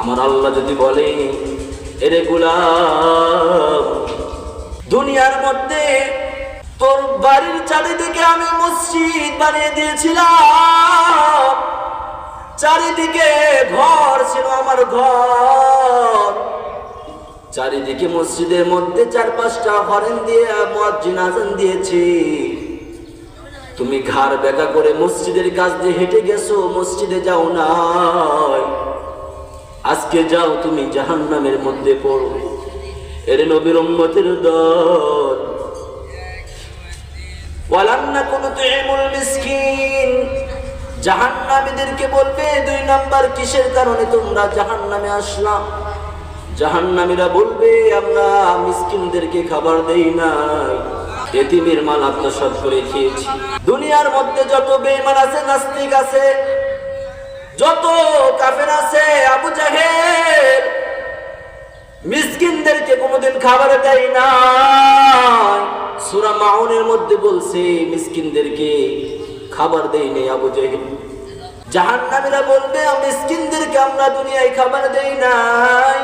আমার আল্লাহ যদি বলে, এরে গুলাম, দুনিয়ার মধ্যে তোর বাড়ির চারিদিকে আমি মসজিদ বানিয়ে দিয়েছিলাম। চারিদিকে ঘর ছিল আমার ঘর। চারিদিকে মসজিদের মধ্যে চার পাঁচটা হরেন দিয়ে মুয়াজ্জিন আজান দিয়েছি। তুমি ঘাড় বেঁকা করে মসজিদের কাছ দিয়ে হেঁটে গেছো, মসজিদে যাও নাই। আজকে যাও তুমি জাহান্নামের মধ্যে পড়ো। এর নবীর উম্মতের দল। তুইমুল মিসকিন। বলবে, দুই নাম্বার কিসের কারণে তোমরা আসলাম বলবে, আমরা মিসকিনদেরকে খাবার দেই নাই। এতিমের মাল আত্মসাৎ করে খেয়েছি। দুনিয়ার মধ্যে যত বেঈমান আছে, নাস্তিক আছে যত কাফের আছে আবু জাহেল মিসকিনদেরকে কোনোদিন খাবার দেয় না সুরা মাউনের মধ্যে বলছে মিসকিনদেরকে খাবার দেই নেই আবু জাহেল জাহান্নামীরা বলবে মিসকিনদেরকে আমরা দুনিয়ায় খাবার দেই নাই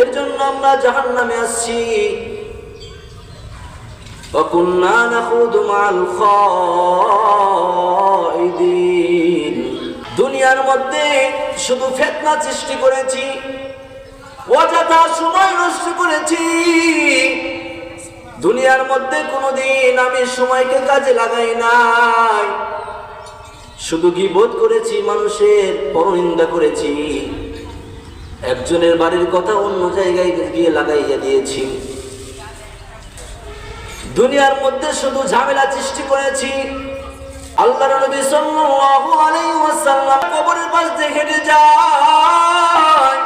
এর জন্য আমরা জাহান্নামে আসছি وكنا نخوض مع الخائضين দুনিয়ার মধ্যে শুধু ফেতনা সৃষ্টি করেছি, অযথা সময় নষ্ট করেছি। দুনিয়ার মধ্যে কোনোদিন আমি সময়কে কাজে লাগাই নাই। শুধু গিবোধ করেছি, মানুষের পরনিন্দা করেছি। একজনের বাড়ির কথা অন্য জায়গায় গিয়ে লাগাইয়া দিয়েছি। দুনিয়ার মধ্যে শুধু ঝামেলা সৃষ্টি করেছি আল্লাহ নবী সাল্লাল্লাহু আলাইহি ওয়াসাল্লাম কবরের হেঁটে যায়।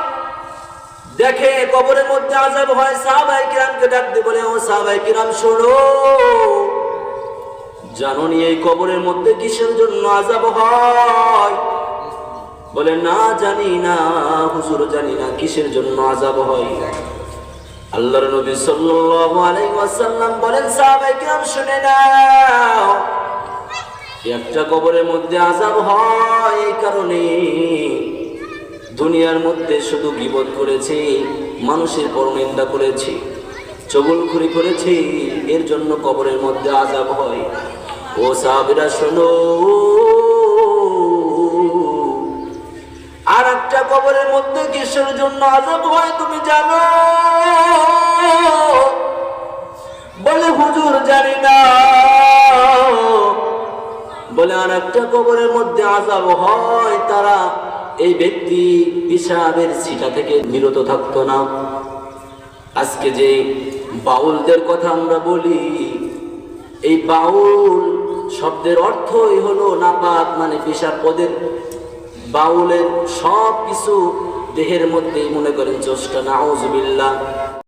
দেখে কবরের মধ্যে আযাব হয়, সাহাবায়ে কিরামকে ডাক দিয়ে বলে, ও সাহাবায়ে কিরাম, শোনো। জানো নি এই কবরের মধ্যে কিসের জন্য আযাব হয়? বলে, না, জানি না, হুজুর, জানি না কিসের জন্য আযাব হয়। আল্লাহর নবী সাল্লাল্লাহু আলাইহি ওয়াসাল্লাম বলেন সাহাবাই কিরাম, শুনে নাও। একটা কবরের মধ্যে আজাব হয় এই কারণে। দুনিয়ার মধ্যে শুধু গীবত করেছি, মানুষের পরনিন্দা করেছি চগলখুরি করেছি, এর জন্য কবরের মধ্যে আজাব হয়। ও সাহাবীরা, শোনো। আর একটা কবরের মধ্যে কিসের জন্য আজাব হয় তুমি জানো? বলে আর একটা কবরের মধ্যে আজাব হয়। তারা এই ব্যক্তি পিসাবের ছিটা থেকে বিরত থাকতো না। আজকে যে বাউলদের কথা আমরা বলি, এই বাউল শব্দের অর্থই হলো নাপাক মানে পেশার পদের। বাউলের সব কিছু দেহের মধ্যে মনে করেন চোষটা নাউজবিল্লা